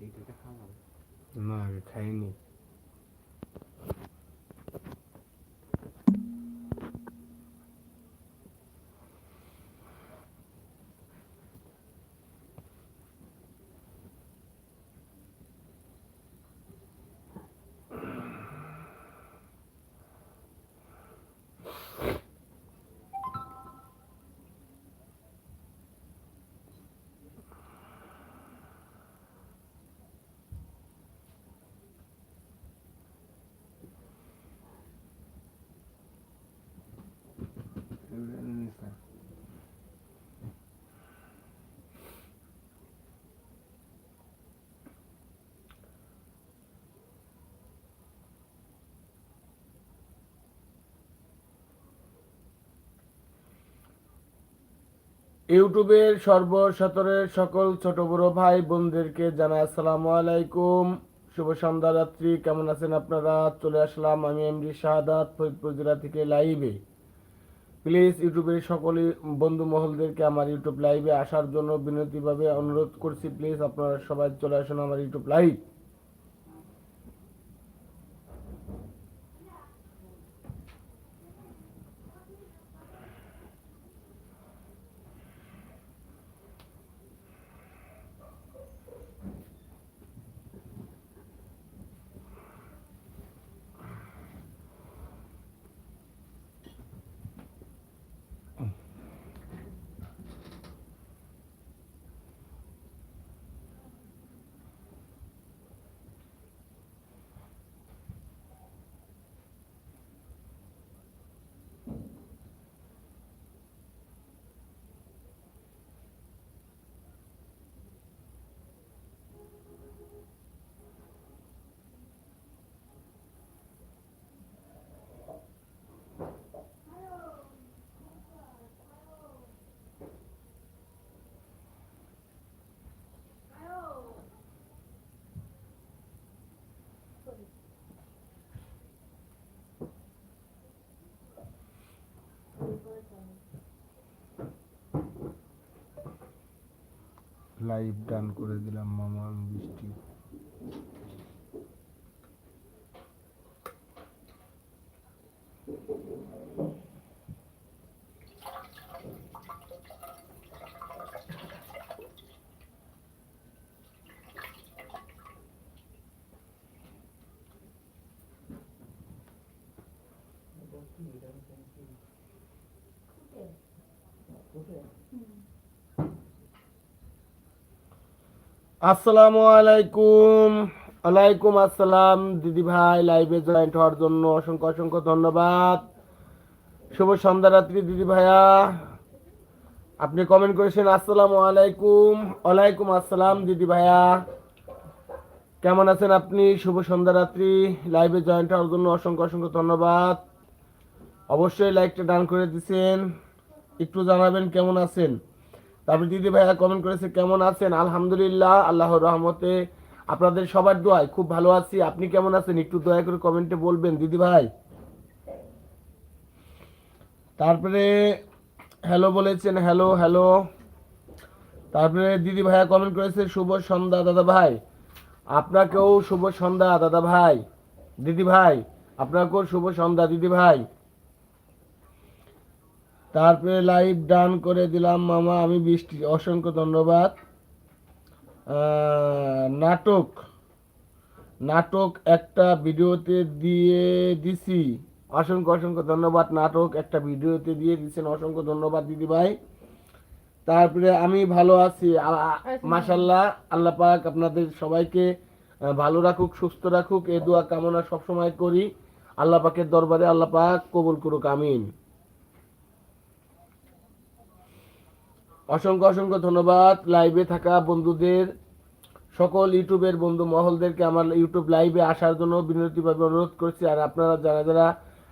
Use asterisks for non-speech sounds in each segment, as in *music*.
এইটা খাওয়া না আমি খাইনি ইউটিউবের সর্বসতরের সকল ছোট বড় ভাই বোনদেরকে জানাই আসসালামু আলাইকুম। শুভ সন্ধ্যা রাত্রি, কেমন আছেন আপনারা? চলে আসলাম আমি এমডি শাহাদাত ফরিদপুর জেলা থেকে লাইভে। প্লিজ ইউটিউবের সকল বন্ধু মহলদেরকে আমার ইউটিউব লাইভে আসার জন্য বিনতিভাবে অনুরোধ করছি। প্লিজ আপনারা সবাই চলে আসুন আমার ইউটিউব লাইভ। লাইভ ডান করে দিলাম মামা বৃষ্টি। আসসালামু আলাইকুম। ওয়ালাইকুম আসসালাম, দিদি ভাই, লাইভে জয়েন্ট হওয়ার জন্য অসংখ্য অসংখ্য ধন্যবাদ। শুভ সন্ধ্যা দিদি ভাইয়া। আপনি কমেন্ট করেছেন, আসসালামু আলাইকুম। ওয়ালাইকুম আসসালাম, দিদি ভাইয়া। কেমন আছেন আপনি? শুভ সন্ধ্যা রাত্রি। লাইভে জয়েন্ট হওয়ার জন্য অসংখ্য অসংখ্য ধন্যবাদ। অবশ্যই লাইকটা ডান করে দিছেন। একটু জানাবেন কেমন আছেন? তারপরে দিদি ভাইয়া কমেন্ট করেছে, কেমন আছেন? আলহামদুলিল্লাহ, আল্লাহর রহমতে আপনাদের সবার দোয়ায় খুব ভালো আছি। আপনি কেমন আছেন? একটু দয়া করে কমেন্টে বলবেন, দিদি ভাই। তারপরে, হ্যালো বলেছেন, হ্যালো হ্যালো। তারপরে দিদি ভাইয়া কমেন্ট করেছে, শুভ সন্ধ্যা দাদা ভাই। আপনাকেও শুভ সন্ধ্যা দাদা ভাই। দিদি ভাই, আপনাকেও শুভ সন্ধ্যা দিদি ভাই। তারপরে লাইভ ডান করে দিলাম মামা আমি বৃষ্টি অসংখ্য ধন্যবাদ। নাটক নাটক একটা ভিডিওতে দিয়ে দিছি। অসংখ্য অসংখ্য ধন্যবাদ নাটক একটা ভিডিওতে দিয়ে দিচ্ছেন অসংখ্য ধন্যবাদ দিদি ভাই। তারপরে আমি ভালো আছি মাসাল্লাহ আল্লাহ পাক আপনাদের সবাইকে ভালো রাখুক সুস্থ রাখুক এ দোয়া কামনা সবসময় করি। আল্লাহ পাকের দরবারে আল্লাহ পাক কবুল করুক আমিন। অসংখ্য অসংখ্য ধন্যবাদ লাইভে থাকা বন্ধুদের, সকল ইউটিউবের বন্ধু মহলদেরকে আমার ইউটিউব লাইভে আসার জন্য বিনতিভাবে অনুরোধ করছি। আর আপনারা যারা যারা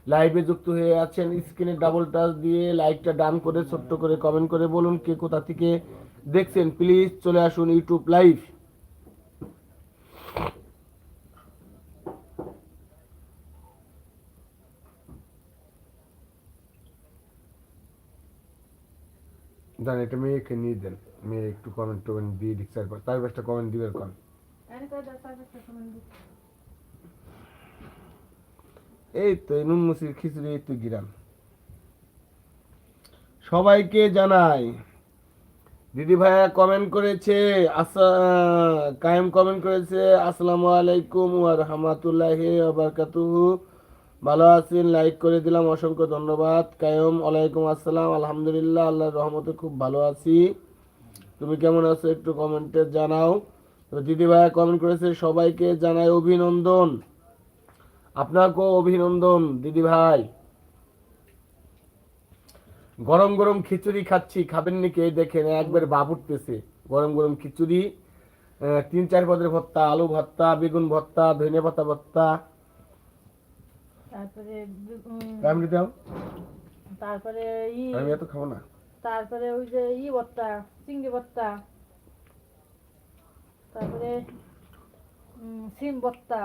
লাইভে যুক্ত হয়ে আছেন স্ক্রিনে ডাবল টাচ দিয়ে লাইকটা ডান করে, ছোট্ট করে কমেন্ট করে বলুন কে কোথা থেকে দেখছেন। প্লিজ চলে আসুন ইউটিউব লাইভ দেন এটা মেয়েকে নিয়ে দেন। মেয়ে একটু কমেন্ট টমেন্ট দিয়ে দিচ্ছে তার একটা কমেন্ট দিবেন কন এই তো নুন মুসির খিচুড়ি, এই তো গিরাম। সবাইকে জানাই, দিদি ভাইয়া কমেন্ট করেছে, আসা কায়েম কমেন্ট করেছে, আসসালামু আলাইকুম ওয়া রাহমাতুল্লাহি ওয়া বারাকাতুহু। ভালো আছেন লাইক করে দিলাম, অসংখ্য ধন্যবাদ। কায়ম ওয়ালাইকুম আসসালাম, আলহামদুলিল্লাহ, আল্লাহর রহমতে খুব ভালো আছি। তুমি কেমন আছো একটু কমেন্টে জানাও। তো দিদি ভাইয়া কমেন্ট করেছে, সবাইকে জানাই অভিনন্দন। আপনাকেও অভিনন্দন, দিদি ভাই। গরম গরম খিচুড়ি খাচ্ছি, খাবেন নাকি? এই দেখেন, একবার ভাব উঠতেছে। গরম গরম খিচুড়ি তিন চার পদের ভর্তা, আলু ভর্তা, বেগুন ভর্তা ধনে পাতা ভর্তা। তারপরে উম, আমি দাও। তারপরে ই আমি এত খাব না। তারপরে ওই যে ই ভর্তা চিংড়ি ভর্তা। তারপরে সিম ভর্তা।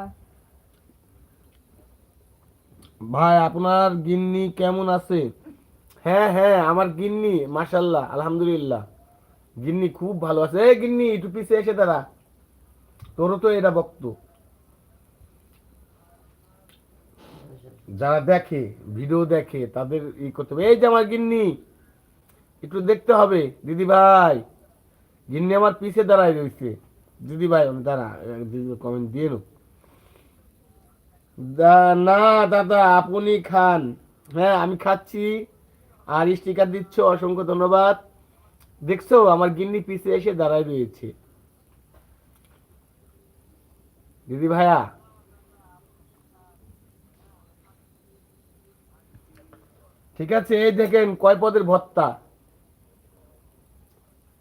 ভাই আপনার গিন্নি কেমন আছে? হ্যাঁ হ্যাঁ আমার গিন্নি মাশাল্লাহ আলহামদুলিল্লাহ। গিন্নি খুব ভালো আছে। এই গিন্নি একটু পিছে এসে দাঁড়া। তোরও তো এটা বক্ত যারা দেখে, ভিডিও দেখে, তাদের ই করতে হবে। এই যে আমার গিন্নি, একটু দেখতে হবে। দিদি ভাই, গিন্নি আমার পিছে দাঁড়ায় রয়েছে। দিদি ভাই দাঁড়া কমেন্ট দিয়ে না। দাদা, আপনি খান। হ্যাঁ আমি খাচ্ছি। আর স্টিকার দিচ্ছ, অসংখ্য ধন্যবাদ। দেখছ, আমার গিন্নি পিছে এসে দাঁড়ায় রয়েছে। দিদি ভাইয়া ঠিক আছে এই দেখেন কয় পদের ভর্তা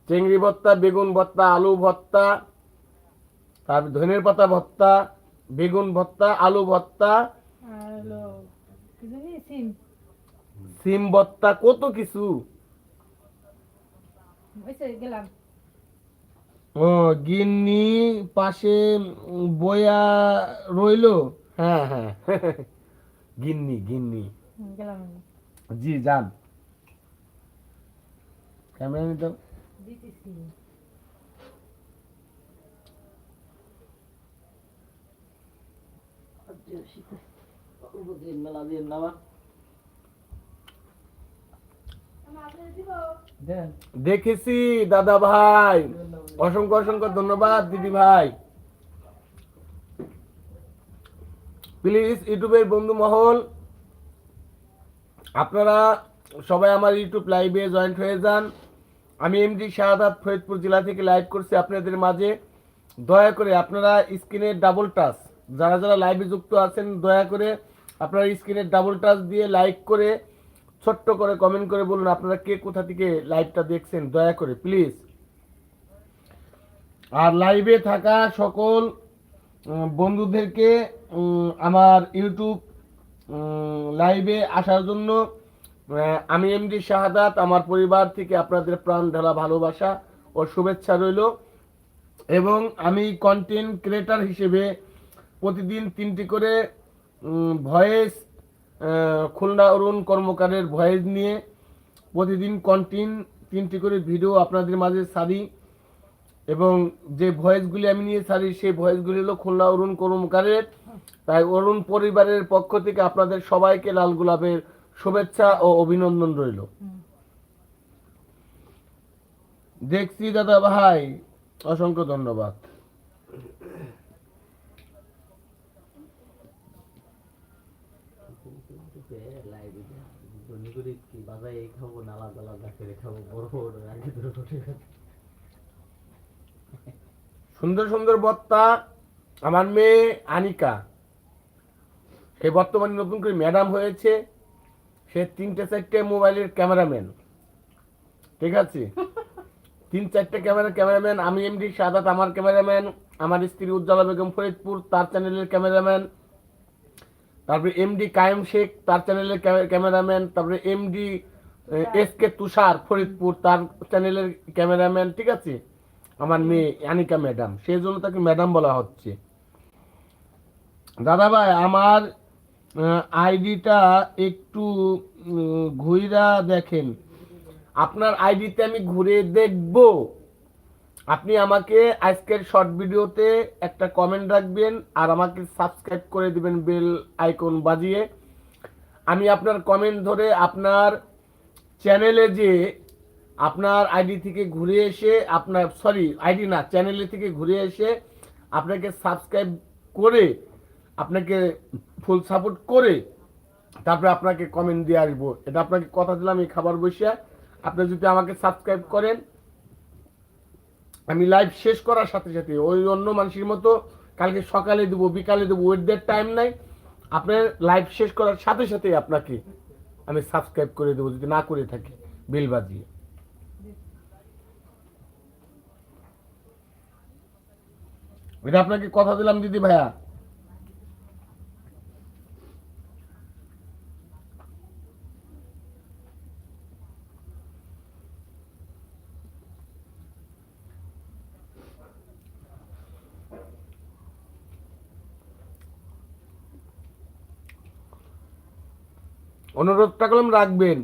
চিংড়ি ভত্তা বেগুন ভত্তা আলু ভত্তা তারপর ধনের পাতা ভর্তা বেগুন ভত্তা আলু জানি সিম। ভর্তা কত কিছু? ও গিন্নি পাশে বয়া রইল? হ্যাঁ হ্যাঁ। *laughs* গিন্নি গিন্নি। জি যান। ক্যামেরা দেখেছি দাদা ভাই। অসংখ্য অসংখ্য ধন্যবাদ দিদি ভাই। প্লিজ ইউটিউবের বন্ধু মহল আপনারা সবাই আমার ইউটিউব লাইভে জয়েন্ট হয়ে যান। আমি এমডি শাহাদাত ফরিদপুর জেলা থেকে লাইভ করছি আপনাদের মাঝে। দয়া করে আপনারা স্ক্রিনের ডাবল টাচ যারা যারা লাইভে যুক্ত আছেন, দয়া করে আপনারা স্ক্রিনের ডাবল টাচ দিয়ে লাইক করে, ছোট্ট করে কমেন্ট করে বলুন আপনারা কে কোথা থেকে লাইভটা দেখছেন। দয়া করে প্লিজ আর লাইভে থাকা সকল বন্ধুদেরকে আমার ইউটিউব লাইভে আসার জন্য আমি এমডি শাহাদাত, আমার পরিবার থেকে আপনাদের প্রাণ ঢালা ভালোবাসা ও শুভেচ্ছা রইল। এবং আমি কন্টেন্ট ক্রিয়েটার হিসেবে প্রতিদিন তিনটি করে ভয়েস খুলনা অরুণ কর্মকারের ভয়েস নিয়ে প্রতিদিন কন্টেন্ট তিনটি করে ভিডিও আপনাদের মাঝে সারি। এবং যে ভয়েসগুলি আমি নিয়ে সারি সেই ভয়েসগুলি হলো খুলনা অরুণ কর্মকারের তাই অরুণ পরিবারের পক্ষ থেকে আপনাদের সবাইকে লাল গোলাপের শুভেচ্ছা ও অভিনন্দন রইল। দেখছি দাদা ভাই, অসংখ্য ধন্যবাদ। খাব না, আলাদা আলাদা করে খাব, বড় বড় আগে খাব। সুন্দর সুন্দর বত্তা আমার মেয়ে আনিকা। সে বর্তমানে নতুন করে ম্যাডাম হয়েছে। সে তিনটে চারটে মোবাইলের ক্যামেরাম্যান। ঠিক আছে? *laughs* তিন চারটে ক্যামেরা ক্যামেরাম্যান আমি এমডি সাদাত আমার ক্যামেরাম্যান আমার স্ত্রী উজ্জ্বলা বেগম ফরিদপুর তার চ্যানেলের ক্যামেরাম্যান। তারপরে এমডি কায়েম শেখ তার চ্যানেলের ক্যামেরাম্যান। তারপরে MD S K Tushar Faridpur তার চ্যানেলের ক্যামেরাম্যান। ঠিক আছে? আমার মেয়ে আনিকা ম্যাডাম, সেই জন্য তাকে ম্যাডাম বলা হচ্ছে। দাদা ভাই আমার আইডিটা একটু ঘুইরা দেখেন। আপনার আইডিতে আমি ঘুরে দেখব। আপনি আমাকে আজকের শর্ট ভিডিওতে একটা কমেন্ট রাখবেন আর আমাকে সাবস্ক্রাইব করে দিবেন বেল আইকন বাজিয়ে। আমি আপনার কমেন্ট ধরে আপনার চ্যানেলে যে আপনার আইডি থেকে ঘুরে এসে আপনার সরি আইডি না চ্যানেলে থেকে ঘুরে এসে আপনাকে সাবস্ক্রাইব করে আপনাকে ফুল সাপোর্ট করে তারপরে আপনাকে কমেন্ট দিয়ে আসব। এটা আপনাকে কথা দিলাম এই খাবার বসিয়া। আপনি যদি আমাকে সাবস্ক্রাইব করেন, আমি লাইভ শেষ করার সাথে সাথে ওই অন্য মানুষের মতো কালকে সকালে দেবো, বিকালে দেবো ওয়েটদের টাইম নাই। আপনার লাইভ শেষ করার সাথে সাথে আপনাকে আমি সাবস্ক্রাইব করে দেবো, যদি না করে থাকি বিল বাজিয়ে। এটা আপনাকে কথা দিলাম দিদি ভাইয়া। অনুরোধটা করলাম রাখবেন।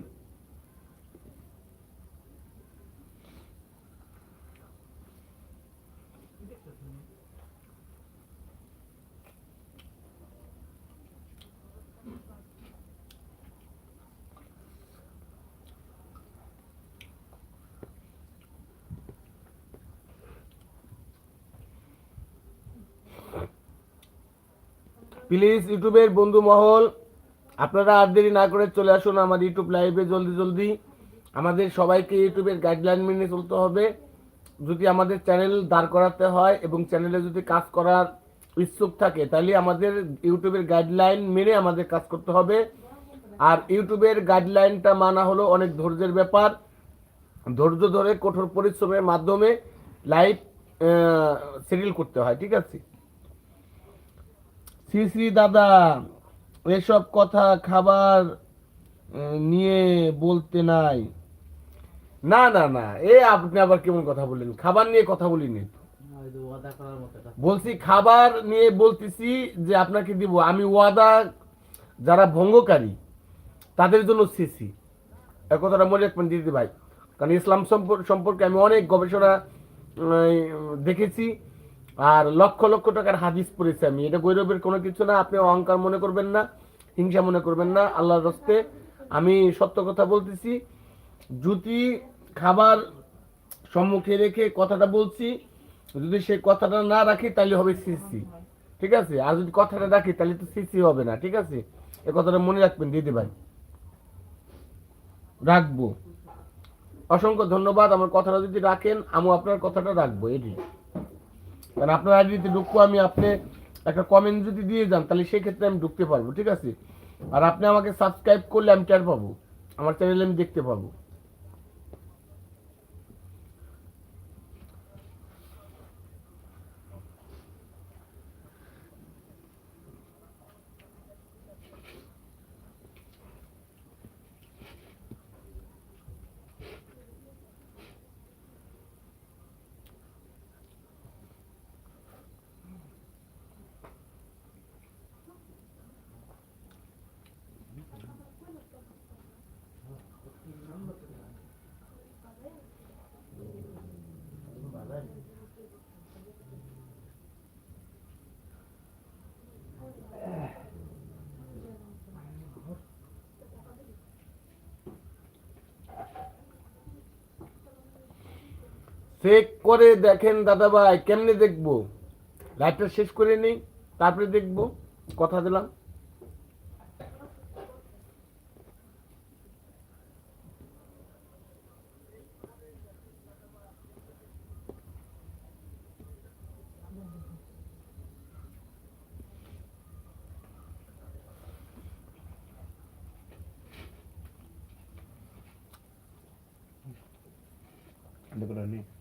প্লিজ ইউটিউবের বন্ধু মহল, আপনারা আর দেরি না করে চলে আসুন আমার ইউটিউব লাইভে জলদি জলদি। আমাদের সবাইকে ইউটিউবের গাইডলাইন মেনে চলতে হবে। যদি আমাদের চ্যানেল দাঁড় করাতে হয় এবং চ্যানেলে যদি কাজ করার ইচ্ছুক থাকে, তাহলে আমাদের ইউটিউবের গাইডলাইন মেনে আমাদের কাজ করতে হবে। আর ইউটিউবের গাইডলাইনটা মানা হলো অনেক ধৈর্যের ব্যাপার। ধৈর্য ধরে কঠোর পরিশ্রমের মাধ্যমে লাইভ সিরিয়াল করতে হয়, ঠিক আছে? শ্রী শ্রী দাদা এসব কথা খাবার নিয়ে বলতে নাই। না না না এ আপনি আবার কেমন কথা বললেন? খাবার নিয়ে কথা বলিনি বলছি খাবার নিয়ে বলতেছি যে আপনাকে দিব। আমি ওয়াদা যারা ভঙ্গকারী তাদের জন্য সিসি এ কথাটা মনে রাখবেন দিদি ভাই। কারণ ইসলাম সম্পর- সম্পর্কে আমি অনেক গবেষণা দেখেছি। আর লক্ষ লক্ষ টাকার হাদিস পড়েছি আমি। এটা গৌরবের কোনো কিছু না, আপনি অহংকার মনে করবেন না, হিংসা মনে করবেন না, আল্লাহর রস্তে। আমি সত্য কথা বলতেছি, যদি খাবার সম্মুখে রেখে কথাটা বলছি, যদি সেই কথাটা না রাখি, তাহলে হবে সিসি। ঠিক আছে? আর যদি কথাটা রাখি, তাহলে তো সিসি হবে না, ঠিক আছে? এ কথাটা মনে রাখবেন, দিদি ভাই। রাখব। অসংখ্য ধন্যবাদ, আমার কথাটা যদি রাখেন আমি আপনার কথাটা রাখব এটি কারণ আপনার আইডিতে ঢুকবো আমি, আপনি একটা কমেন্ট যদি দিয়ে যান, তাহলে সেই ক্ষেত্রে আমি ঢুকতে পারব, ঠিক আছে? আর আপনি আমাকে সাবস্ক্রাইব করলে আমি টের পাবো, আমার চ্যানেলে আমি দেখতে পাবো। চেক করে দেখেন দাদা ভাই কেমনে দেখব? লাইটটা শেষ করে নেই, তারপরে দেখব। কথা দিলাম। বেশি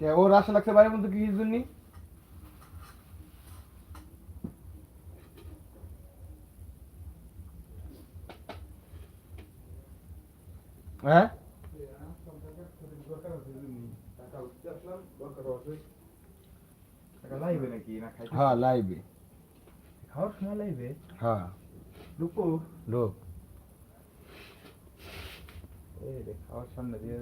কে ওর আশা লাগছে বাইরের মধ্যে কি জন্য হ্যাঁ টাকা লাইবে নাকি না খাইতে হ্যাঁ লাইবে। খাওয়ার সময় লাইবে? হ্যাঁ। লুকো। লোক। খাওয়ার সামনে দিয়ে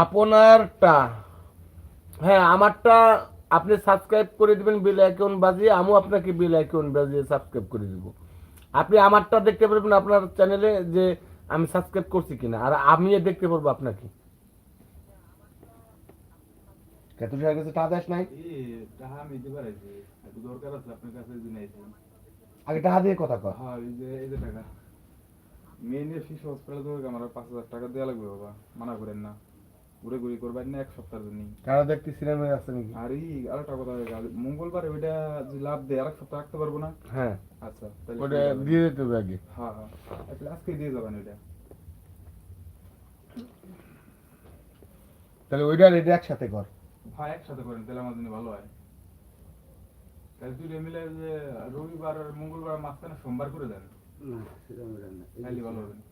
আপনারটা হ্যাঁ আমারটা আপনি সাবস্ক্রাইব করে দিবেন বেল আইকন বাজিয়ে আমিও আপনাকে বেল আইকন বাজিয়ে সাবস্ক্রাইব করে দিব। আপনি আমারটা দেখতে পারবেন আপনার চ্যানেলে যে আমি সাবস্ক্রাইব করছি কিনা আর আমি দেখতে পারব আপনাকে। কত টাকা দেশ নাই? টাকা আমি দিতে পারাইছি একটু দরকার আছে আপনার কাছে দিন আইছি আগে টাকা দিয়ে কথা কর। হ্যাঁ এই যে এই যে টাকা। মেয়ে শিশু হসপিটালে আমার পাঁচ হাজার টাকা দেওয়া লাগবে বাবা। মানা করেন না। ঘুরে ঘুরি করবেন না এক সপ্তাহের জন্য কারা দেখতে সিনেমা আছে নাকি? আর এই আরেকটা কথা গেল। মঙ্গলবার ওইটা যে লাভ দেয় আরেক সপ্তাহ রাখতে পারব না? হ্যাঁ। আচ্ছা তাহলে ওটা দিয়ে দিতে হবে আগে। হ্যাঁ হ্যাঁ। তাহলে আজকে দিয়ে যাবেন ওইটা। তাহলে ওইটা রেডি একসাথে কর। ভাই একসাথে করেন তাহলে আমার জন্য ভালো হয়। তাহলে দুটো মিলে যে রবিবার আর মঙ্গলবার মাঝখানে সোমবার করে দেন। না সেটা না। ভালো হবে।